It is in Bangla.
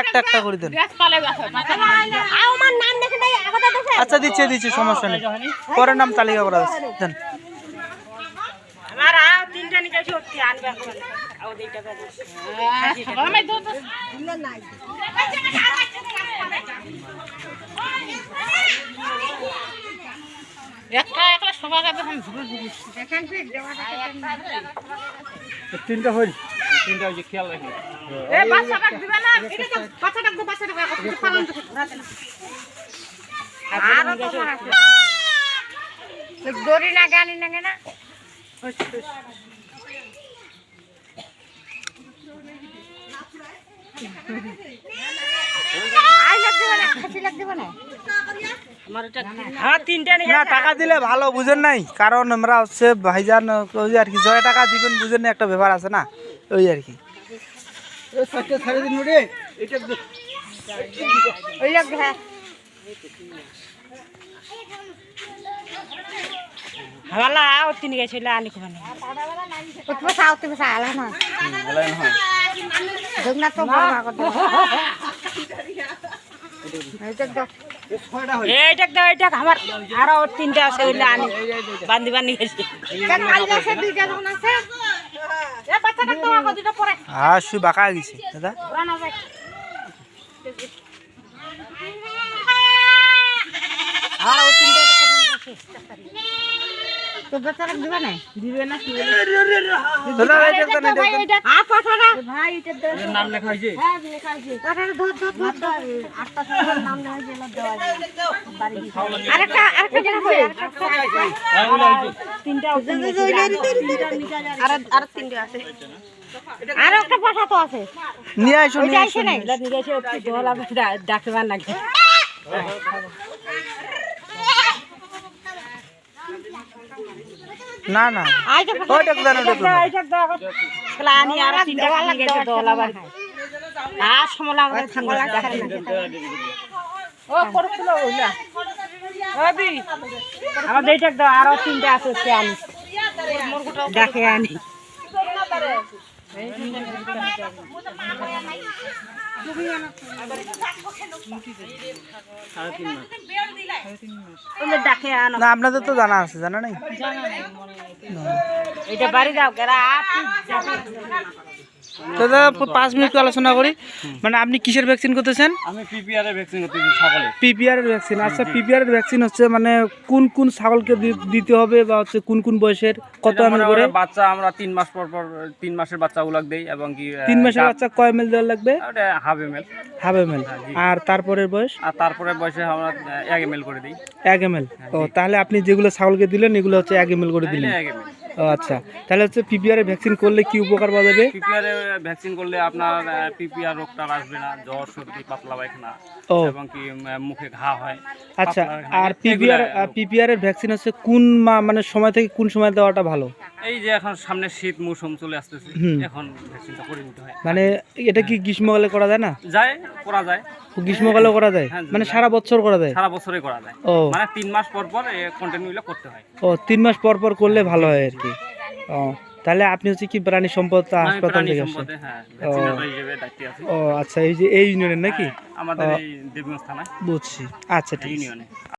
একটা একটা দেন। আচ্ছা দিচ্ছে দিচ্ছে সমস্যা নেই। পরের নাম তালিকা করা দেন একটা সবার কাছে আমি ঝুড়ে তিনটা হইল তিনটা হইছে খেয়াল রাখি। দড়ি না গানি না না আই লাগ দিবে না। খাসি লাগ দিবে না হ্যাঁ তিনটা নিয়ে না টাকা দিলে ভালো বুঝেন নাই কারণ আমরা হচ্ছে ভাইজান ওই যে আর কি জয় টাকা দিবেন বুঝেন না একটা ব্যাপার আছে না ওই আর কি ওই লাগ হ্যাঁ হাওয়ালা ও তিন গেছিল আনি কোনে তুমি সাও তুমি সালা না দেখনা তো বড় এইটা দাও এইটা আমার আরও তিনটা আছে ওইলা আনি। বান্ধি বান্ধি গেছে হ্যাঁ শুই বাঁকা গেছে দাদা। আর ও তিনটা তো বেচারা দিবে না দিবে না দাদা এই দেখতেন, এই দেখতেন। আ পাঠাটা ভাই এটা দে নাম লেখা হইছে হ্যাঁ লেখাইছে পাঠাটা ধর ধর ধর ধর। আটটা সময় নাম লেখা গেল দেওয়া বাড়ি আরেকটা আরেকটা জায়গা কই তিনটা আর আর তিনটা আছে। আর একটা পাঠা তো আছে। নিয়ে আসো নিয়ে আইছে দোলা ডাকবার নাকি? না না। ওইটা দেন ওইটা দাও আর তিনটা গেছে দোলা বাড়ি আর সমলা আমাদের দেখাই ও করছিল ওইলা আবি আমার এইটা দাও আরও তিনটা আছে আনি দেখে আনো। না আপনাদের তো জানা আছে জানা নাই? এটা বাড়ি যাও দাদা পাঁচ মিনিট আলোচনা করি। মানে আপনি কিসের ভ্যাকসিন করতেছেন? আমি পিপিআর এর ভ্যাকসিন করতেছি সকালে পিপিআর এর ভ্যাকসিন আচ্ছা পিপিআর এর ভ্যাকসিন হচ্ছে মানে কোন কোন ছাগলকে দিতে হবে বা হচ্ছে কোন কোন বয়সের কত এমএল করে? বাচ্চা আমরা তিন মাস পর পর তিন মাসের বাচ্চাগুলোকে দেই এবং কি তিন মাসের বাচ্চা কয় এমএল দেওয়া লাগবে? ওটা half M L half ML আর তারপরের বয়স? আর তারপরে বয়সে আমরা এক এম এল করে দিই। এক এমএল ও তাহলে আপনি যেগুলো ছাগলকে দিলেন এগুলো হচ্ছে এক এমএল করে দিলেন। এক আচ্ছা। তাহলে হচ্ছে পিপিআর ভ্যাকসিন করলে কি উপকার পাওয়া যাবে? পিপিআর ভ্যাকসিন করলে আপনার পিপিআর রোগটা আসবে না জ্বর সর্দি পাতলা পায়খানা এবং কি মুখে ঘা হয় আচ্ছা আর পিপিআর পিপিআর এর ভ্যাকসিন হচ্ছে কোন মানে সময় থেকে কোন সময় দেওয়াটা ভালো? এই যে এখন সামনে শীত মৌসুম চলে আসতেছে এখন ভ্যাকসিনটা করে নিতে হয়। মানে এটা কি গ্রীষ্মকালে করা যায় না? যায় করা যায়। গ্রীষ্মকালেও করা যায়? হ্যাঁ, মানে সারা বছর করা যায়? সারা বছরে করা যায়। ও। মানে তিন মাস পর পর কন্টিনিউলি করতে হয়। ও তিন মাস পর পর করলে ভালো হয় আর কি ও তাহলে আপনি হচ্ছে কি প্রাণী সম্পদ হাসপাতাল থেকে আসছেন? সম্পদে হ্যাঁ ও। আচ্ছা এই যে এই ইউনিয়নের নাকি? হ্যাঁ, আমাদের এই দেবগঞ্জ বুঝছি। আচ্ছা ঠিক আছে। ইউনিয়নে